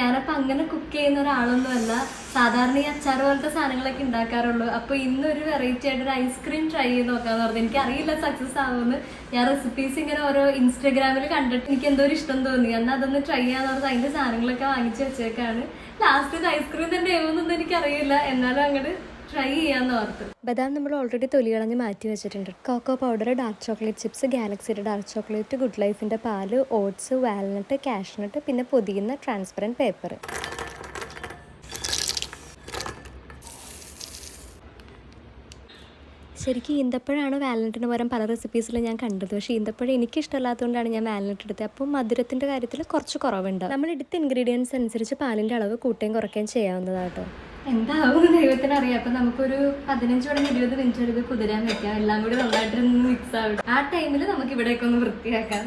ഞാനപ്പോ അങ്ങനെ കുക്ക് ചെയ്യുന്ന ഒരാളൊന്നുമല്ല സാധാരണ ഈ അച്ചാർ പോലത്തെ സാധനങ്ങളൊക്കെ ഉണ്ടാക്കാറുള്ളൂ. അപ്പൊ ഇന്ന് ഒരു വെറൈറ്റി ആയിട്ട് ഒരു ഐസ്ക്രീം ട്രൈ ചെയ്ത് നോക്കാന്ന് പറഞ്ഞു. എനിക്ക് അറിയില്ല സക്സസ് ആവുമെന്ന്. ഞാൻ റെസിപ്പീസ് ഇങ്ങനെ ഓരോ ഇൻസ്റ്റാഗ്രാമിൽ കണ്ടിട്ട് എനിക്ക് എന്തോ ഒരു ഇഷ്ടം തോന്നി. എന്നാൽ അതൊന്ന് ട്രൈ ചെയ്യാന്ന് പറഞ്ഞത് അതിന്റെ സാധനങ്ങളൊക്കെ വാങ്ങിച്ചു വെച്ചേക്കാണ്. ലാസ്റ്റ് ഐസ്ക്രീം തന്നെ ആവുമെന്നൊന്നും എനിക്കറിയില്ല. എന്നാലും അങ്ങോട്ട് ട്രൈ ചെയ്യാന്ന് ഓർത്ത്. ബദാം നമ്മൾ ഓൾറെഡി തൊലി കളഞ്ഞ് മാറ്റി വെച്ചിട്ടുണ്ട്. Cocoa powder dark chocolate chips ഗാലക്സിയുടെ dark chocolate good ലൈഫിന്റെ പാൽ ഓട്സ് വാൽനട്ട് കാഷ്നട്ട് പിന്നെ പൊതിയുന്ന ട്രാൻസ്പെറന്റ് പേപ്പർ ശരിക്കും ഈന്തപ്പഴമാണ് വാലനട്ടിന് പകരം പല റെസിപ്പീസിലും ഞാൻ കണ്ടത്. പക്ഷേ ഈന്തപ്പഴം എനിക്ക് ഇഷ്ടമല്ലാത്തതുകൊണ്ടാണ് ഞാൻ വാലനട്ട് എടുത്തത്. അപ്പോൾ മധുരത്തിന്റെ കാര്യത്തിൽ കുറച്ച് കുറവുണ്ട്. നമ്മൾ എടുത്ത ഇൻഗ്രീഡിയൻസ് അനുസരിച്ച് പാലിന്റെ അളവ് കൂട്ടുകയും കുറയ്ക്കുകയും ചെയ്യാവുന്നതാട്ടോ എന്താവും ദൈവത്തിന് അറിയാം അപ്പൊ നമുക്കൊരു പതിനഞ്ച് മണി ഇരുപത് മിനിറ്റ് വരെ കുതിരാൻ വെക്കാം. എല്ലാം കൂടി നന്നായിട്ട് മിക്സ് ആവും ആ ടൈമിൽ നമുക്ക് ഇവിടേക്ക് ഒന്ന് വൃത്തിയാക്കാം.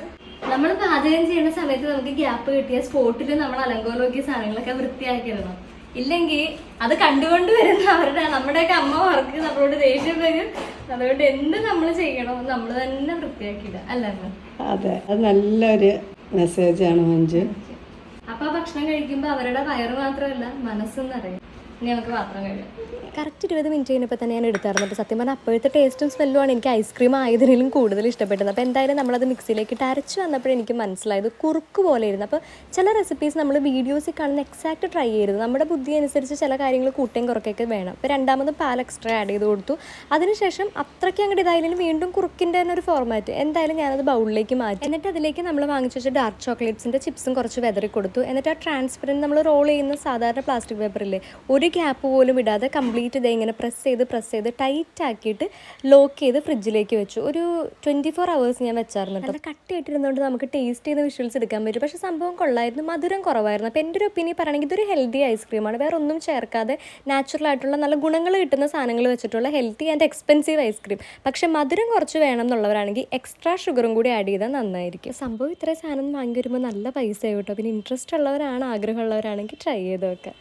നമ്മൾ പാചകം ചെയ്യുന്ന സമയത്ത് നമുക്ക് ഗ്യാപ്പ് കിട്ടിയ സ്പോട്ടിൽ നമ്മൾ അലങ്കോലമൊക്കെ സാധനങ്ങളൊക്കെ വൃത്തിയാക്കിയിടണം. ഇല്ലെങ്കിൽ അത് കണ്ടുകൊണ്ട് വരുന്ന അവരുടെ നമ്മുടെയൊക്കെ അമ്മമാർക്ക് നമ്മളോട് ദേഷ്യം വരും. അതുകൊണ്ട് എന്ത് നമ്മൾ ചെയ്യണോ നമ്മൾ തന്നെ വൃത്തിയാക്കിയിടുക. അല്ലേ അതെ. അത് നല്ലൊരു മെസ്സേജ് ആണ് മഞ്ജു. അപ്പൊ ആ ഭക്ഷണം കഴിക്കുമ്പോൾ അവരുടെ വയറ് മാത്രമല്ല മനസ്സും നിറയും ഇനി നമുക്ക് പാത്രം കഴിയാം കറക്റ്റ് ഇരുപത് മിനിറ്റ് കഴിഞ്ഞപ്പോൾ തന്നെ ഞാൻ എടുത്തായിരുന്നു. അപ്പോൾ സത്യം പറഞ്ഞാൽ അപ്പോഴത്തെ ടേസ്റ്റും സ്മെല്ലും ആണ് എനിക്ക് ഐസ്ക്രീം ആയതിനും കൂടുതൽ ഇഷ്ടപ്പെട്ടത്. അപ്പോൾ എന്തായാലും നമ്മളത് മിക്സിയിലേക്ക് ഇട്ട് അരച്ച് വന്നപ്പോൾ എനിക്ക് മനസ്സിലായത് കുറുക്ക് പോലെ ഇരുന്നു അപ്പോൾ ചില റെസിപ്പീസ് നമ്മൾ വീഡിയോസിൽ കാണുന്ന എക്സാക്റ്റ് ട്രൈ ചെയ്യരുത്. നമ്മുടെ ബുദ്ധി അനുസരിച്ച് ചില കാര്യങ്ങൾ കൂട്ടേം കുറക്കൊക്കെ വേണം. അപ്പോൾ രണ്ടാമത് പാൽ എക്സ്ട്രാ ആഡ് ചെയ്ത് കൊടുത്തു. അതിനുശേഷം അത്രയ്ക്ക് അങ്ങോട്ട് ഇതായാലും വീണ്ടും കുറുക്കിന്റെ തന്നെ ഒരു ഫോർമാറ്റ് എന്തായാലും ഞാനത് ബൗളിലേക്ക് മാറ്റി. എന്നിട്ട് അതിലേക്ക് നമ്മൾ വാങ്ങിച്ചു വെച്ച ഡാർക്ക് ചോക്ലേറ്റ്സിന്റെ ചിപ്സും കുറച്ച് വെതറി കൊടുത്തു. എന്നിട്ട് ആ ട്രാൻസ്പെറന്റ് നമ്മൾ റോൾ ചെയ്യുന്ന സാധാരണ പ്ലാസ്റ്റിക് പേപ്പറില്ലേ ഒരു ഗ്യാപ്പ് പോലും ഇടാതെ കംപ്ലീറ്റ് ഇതേ ഇങ്ങനെ പ്രസ് ചെയ്ത് പ്രസ് ചെയ്ത് ടൈറ്റ് ആക്കിയിട്ട് ലോക്ക് ചെയ്ത് ഫ്രിഡ്ജിലേക്ക് വെച്ചു. ഒരു ട്വന്റി ഫോർ അവേഴ്സ് ഞാൻ വെച്ചായിരുന്നു കേട്ടോ കട്ടിയായിട്ടിരുന്നുകൊണ്ട് നമുക്ക് ടേസ്റ്റ് ചെയ്ത് വിഷ്വൽസ് എടുക്കാൻ പറ്റും. പക്ഷേ സംഭവം കൊള്ളായിരുന്നു മധുരം കുറവായിരുന്നു. അപ്പോൾ എന്റെ ഒരു ഒപ്പീനിയൻ പറയുകയാണെങ്കിൽ ഇതൊരു ഹെൽത്തി ഐസ്ക്രീമാണ്. വേറെ ഒന്നും ചേർക്കാതെ നാച്ചുറൽ ആയിട്ടുള്ള നല്ല ഗുണങ്ങൾ കിട്ടുന്ന സാധനങ്ങൾ വെച്ചിട്ടുള്ള ഹെൽത്തി ആൻഡ് എക്സ്പെൻസീവ് ഐസ്ക്രീം. പക്ഷേ മധുരം കുറച്ച് വേണം എന്നുള്ളവരാണെങ്കിൽ എക്സ്ട്രാ ഷുഗറും കൂടി ആഡ് ചെയ്താൽ നന്നായിരിക്കും. സംഭവം ഇത്രയും സാധനം വാങ്ങി വരുമ്പോൾ നല്ല പൈസ കേട്ടോ പിന്നെ ഇൻട്രസ്റ്റ് ഉള്ളവരാണ് ആഗ്രഹമുള്ളവരാണെങ്കിൽ ട്രൈ ചെയ്ത് നോക്കാം.